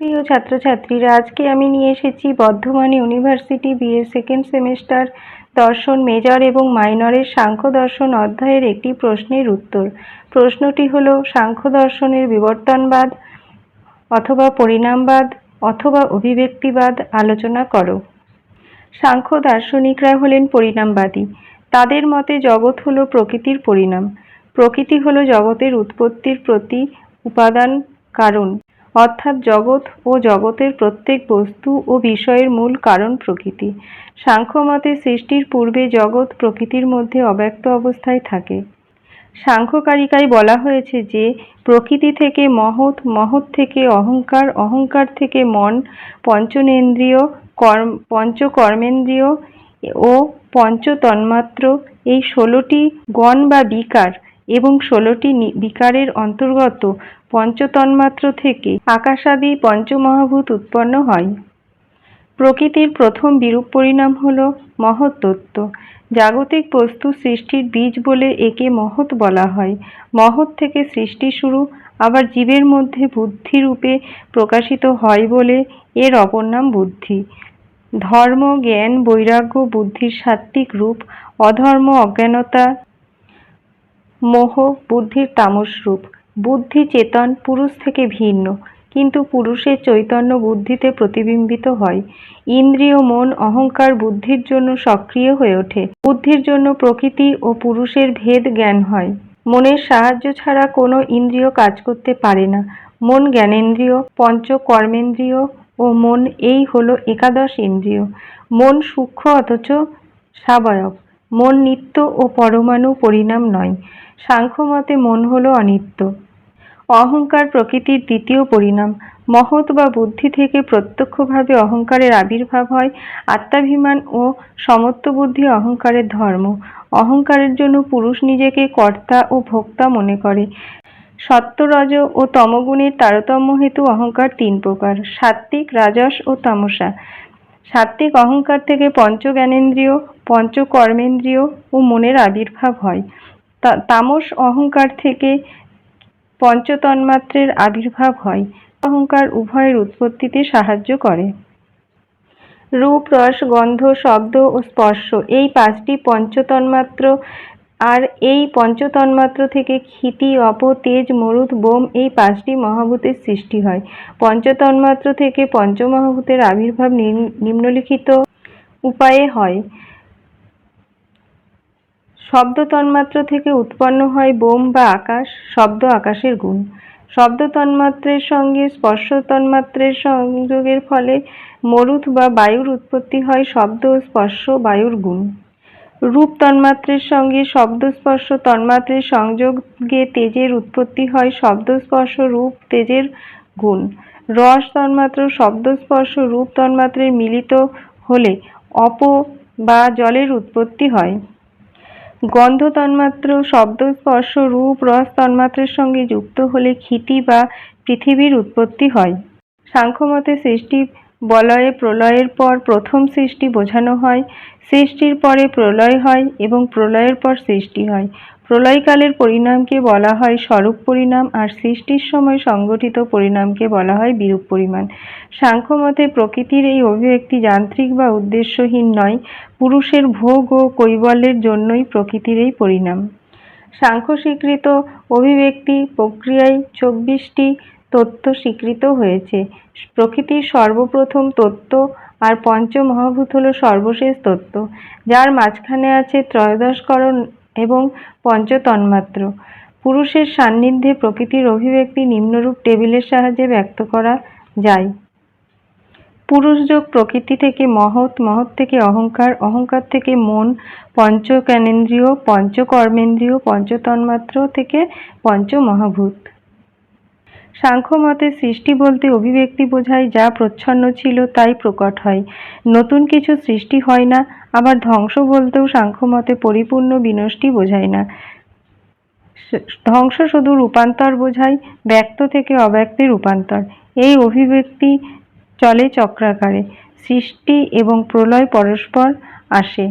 প্রিয় ছাত্রছাত্রীরা, আজকে আমি নিয়ে এসেছি Bardhaman university BA second semester দর্শন মেজর এবং মাইনরের সাংখ্য দর্শন অধ্যায়ের একটি প্রশ্নের উত্তর। প্রশ্নটি হলো, সাংখ্য দর্শনের বিবর্তনবাদ অথবা পরিণামবাদ অথবা অভিব্যক্তিবাদ আলোচনা করো। সাংখ্য দার্শনিকরা হলেন পরিণামবাদী। তাদের মতে জগৎ হলো প্রকৃতির পরিণাম। প্রকৃতি হলো জগতের উৎপত্তির প্রতি উপাদান কারণ। অর্থাৎ জগৎ ও জগতের প্রত্যেক বস্তু ও বিষয়ের মূল কারণ প্রকৃতি। সাংখ্যমতে সৃষ্টির পূর্বে জগৎ প্রকৃতির মধ্যে অব্যক্ত অবস্থায় থাকে। সাংখ্যকারিকায় বলা হয়েছে যে, প্রকৃতি থেকে মহৎ মহৎ থেকে অহংকার অহংকার থেকে মন, পঞ্চনেন্দ্রিয়, কর্ম, পঞ্চকর্মেন্দ্রীয় ও পঞ্চ তন্মাত্র এই ষোলোটি গণ বা বিকার এবং ষোলোটি বিকারের অন্তর্গত পঞ্চতন্মাত্র থেকে আকাশাদি পঞ্চমহাভূত উৎপন্ন হয়। প্রকৃতির প্রথম বিরূপ পরিণাম হল মহৎ তত্ত্ব জাগতিক বস্তু সৃষ্টির বীজ বলে একে মহৎ বলা হয়। মহৎ থেকে সৃষ্টি শুরু, আবার জীবের মধ্যে বুদ্ধি রূপে প্রকাশিত হয় বলে এর অপর নাম বুদ্ধি। ধর্ম, জ্ঞান, বৈরাগ্য, বুদ্ধির সাত্ত্বিক রূপ, অধর্ম, অজ্ঞানতা মোহ বুদ্ধির তামস রূপ। বুদ্ধি চেতন পুরুষ থেকে ভিন্ন, কিন্তু পুরুষের চৈতন্য বুদ্ধিতে প্রতিবিম্বিত হয়। ইন্দ্রিয়, মন, অহংকার বুদ্ধির জন্য সক্রিয় হয়ে ওঠে। বুদ্ধির জন্য প্রকৃতি ও পুরুষের ভেদ জ্ঞান হয়। মনের সাহায্য ছাড়া কোনো ইন্দ্রিয় কাজ করতে পারে না। মন জ্ঞানেন্দ্রিয় পঞ্চ কর্মেন্দ্রিয় ও মন এই হলো একাদশ ইন্দ্রিয়। মন সূক্ষ্ম অথচ স্বাবয়ব মন নিত্য ও পরমাণু পরিণাম নয়। সাংখ্যমতে মন হলো অনিত্য। অহংকার প্রকৃতির দ্বিতীয় পরিণাম। মহৎ বা বুদ্ধি থেকে প্রত্যক্ষভাবে অহংকারের আবির্ভাব হয় আত্মাভিমান ও সমত্ব বুদ্ধি অহংকারের ধর্ম। অহংকারের জন্য পুরুষ নিজেকে কর্তা ও ভোক্তা মনে করে। সত্য রজ ও তমগুণের তারতম্য হেতু অহংকার তিন প্রকার। সাত্ত্বিক, রাজস ও তামসা। সাত্ত্বিক অহংকার থেকে পঞ্চ জ্ঞানেন্দ্রিয় পঞ্চ কর্মেন্দ্রিয় ও মনের আবির্ভাব হয়। তামস অহংকার থেকে পঞ্চতন্মাত্রের আবির্ভাব হয়। অহংকার উভয়ের উৎপত্তিতে সাহায্য করে। রূপ, রস, গন্ধ, শব্দ ও স্পর্শ এই পাঁচটি পঞ্চতন্মাত্র আর এই পঞ্চতন্মাত্র থেকে ক্ষিতি অপ তেজ, মরুদ, বোম এই পাঁচটি মহাভূতের সৃষ্টি হয়। পঞ্চতন্মাত্র থেকে পঞ্চমহাভূতের আবির্ভাব নিম্নলিখিত উপায়ে হয়। শব্দ তন্মাত্র থেকে উৎপন্ন হয় বোম বা আকাশ, শব্দ আকাশের গুণ। শব্দ তন্মাত্রের সঙ্গে স্পর্শ তন্মাত্রের সংযোগের ফলে মরুত বা বায়ুর উৎপত্তি হয় শব্দ ও স্পর্শ বায়ুর গুণ। রূপ তন্মাত্রের সঙ্গে শব্দ স্পর্শ তন্মাত্রের সংযোগে তেজের উৎপত্তি হয় শব্দ স্পর্শ রূপ তেজের গুণ। রস তন্মাত্র শব্দ স্পর্শ রূপ তন্মাত্রের মিলিত হলে অপ বা জলের উৎপত্তি হয়। গন্ধ তন্মাত্র শব্দ স্পর্শ রূপ রস তন্মাত্রের সঙ্গে যুক্ত হলে ক্ষিতি বা পৃথিবীর উৎপত্তি হয়। সাংখ্যমতে সৃষ্টি বলয়ে প্রলয়ের পর প্রথম সৃষ্টি বোঝানো হয়। সৃষ্টির পরে প্রলয় হয় এবং প্রলয়ের পর সৃষ্টি হয়। প্রলয়কালের পরিণামকে বলা হয় স্বরূপ পরিণাম আর সৃষ্টির সময় সংগঠিত পরিণামকে বলা হয় বিরূপ পরিমাণ। সাংখ্যমতে প্রকৃতির এই অভিব্যক্তি যান্ত্রিক বা উদ্দেশ্যহীন নয়, পুরুষের ভোগ ও কৈবল্যের জন্যই প্রকৃতির এই পরিণাম। সাংখ্য স্বীকৃত অভিব্যক্তি প্রক্রিয়ায় চব্বিশটি তত্ত্ব স্বীকৃত হয়েছে। প্রকৃতির সর্বপ্রথম তত্ত্ব আর পঞ্চ মহাভূত হল সর্বশেষ তত্ত্ব, যার মাঝখানে আছে ত্রয়োদশকরণ এবং পঞ্চতন্মাত্র। পুরুষের সান্নিধ্যে প্রকৃতির অভিব্যক্তি নিম্নরূপ টেবিলের সাহায্যে ব্যক্ত করা যায়। পুরুষ যোগ প্রকৃতি থেকে মহৎ মহৎ থেকে অহংকার অহংকার থেকে মন, পঞ্চজ্ঞানেন্দ্রিয়, পঞ্চকর্মেন্দ্রিয়, পঞ্চতন্মাত্র থেকে পঞ্চমহাভূত। সাংখ্য মতে সৃষ্টি বলতে অভিব্যক্তি বোঝায় যা প্রচ্ছন্ন ছিল তাই প্রকট হয়। নতুন কিছু সৃষ্টি হয় না, আবার ধ্বংস বলতেও সাংখ্যমতে পরিপূর্ণ বিনষ্টি বোঝায় না। ধ্বংস শুধু রূপান্তর বোঝায়, ব্যক্ত থেকে অব্যক্তি রূপান্তর। এই অভিব্যক্তি চলে চক্রাকারে। সৃষ্টি এবং প্রলয় পরস্পর আসে।